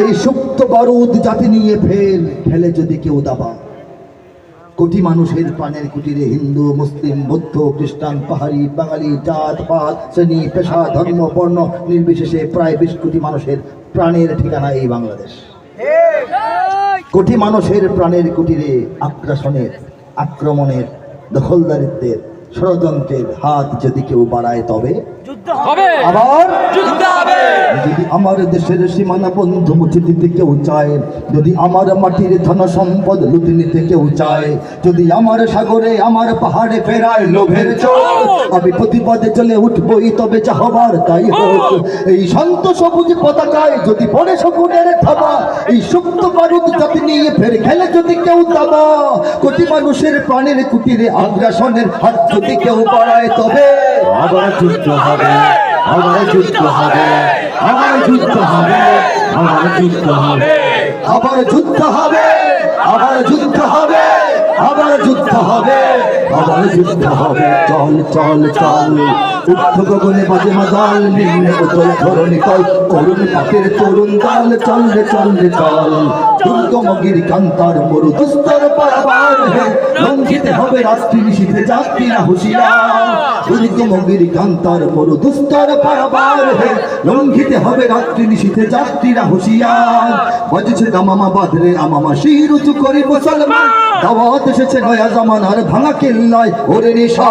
এই সুপ্ত বারুদ জাতি নিয়ে ফের খেলে যদি কেউ দাবা। কোটি মানুষের প্রাণের কুটিরে হিন্দু, মুসলিম, বৌদ্ধ, খ্রিস্টান, পাহাড়ি, বাঙালি, জাত, পাত, শ্রেণি, পেশা, ধর্ম, বর্ণ নির্বিশেষে প্রায় বিশ কোটি মানুষের প্রাণের ঠিকানা এই বাংলাদেশ। কোটি মানুষের প্রাণের কুটিরে আগ্রাসনের, আক্রমণের, দখলদারিত্বের, ষড়যন্ত্রের হাত যদি কেউ বাড়ায় তবে হবে। আবার যুদ্ধ হবে। যদি আমার দেশের সীমানা বন্ধু মুছে দিতে কেউ চায় যদি আমার মাটির ধন সম্পদ লুটে নিতে কেউ চায় যদি আমার সাগরে আমার পাহাড়ে ফেরায় লোভের চোখ আমি প্রতিপদে চলে উঠবই তবে যা হবার তাই হোক। এই শান্ত সবুজ পতাকায় যদি পড়ে শকুনের থাবা এই সুপ্ত বারুদ জাতি নিয়ে ফের খেলে যদি কেউ দাবা কোটি মানুষের প্রাণের কুটিরে আগ্রাসনের হাত যদি কেউ বাড়ায় তবে আমার যুদ্ধ হবে, আমার যুদ্ধ হবে, আমার যুদ্ধ হবে, আমার যুদ্ধ হবে। আমার যুদ্ধ হবে, আমার যুদ্ধ হবে, আমার যুদ্ধ হবে, আমার যুদ্ধ হবে। চল চল চল। গগনে বাজে মাদাল নিম্নে উতল ধরণী তল অরুণ পাখির তরুণ দল চল রে চল দুর্গম গিরি কান্তার মরু দুস্তর পারাবার হে লঙ্ঘিতে হবে রাত্রি নিশীথে যাত্রী না হুশিয়ার দুর্গম কান্তার মরু দুস্তর পারাবার হে লঙ্ঘিতে হবে দামামা বাঁধরে আমামা শির উঁচু করি মুসলমান দাওয়াত এসেছে নয়া জামানার ভাঙা কেল্লায়, ওরে নিশা।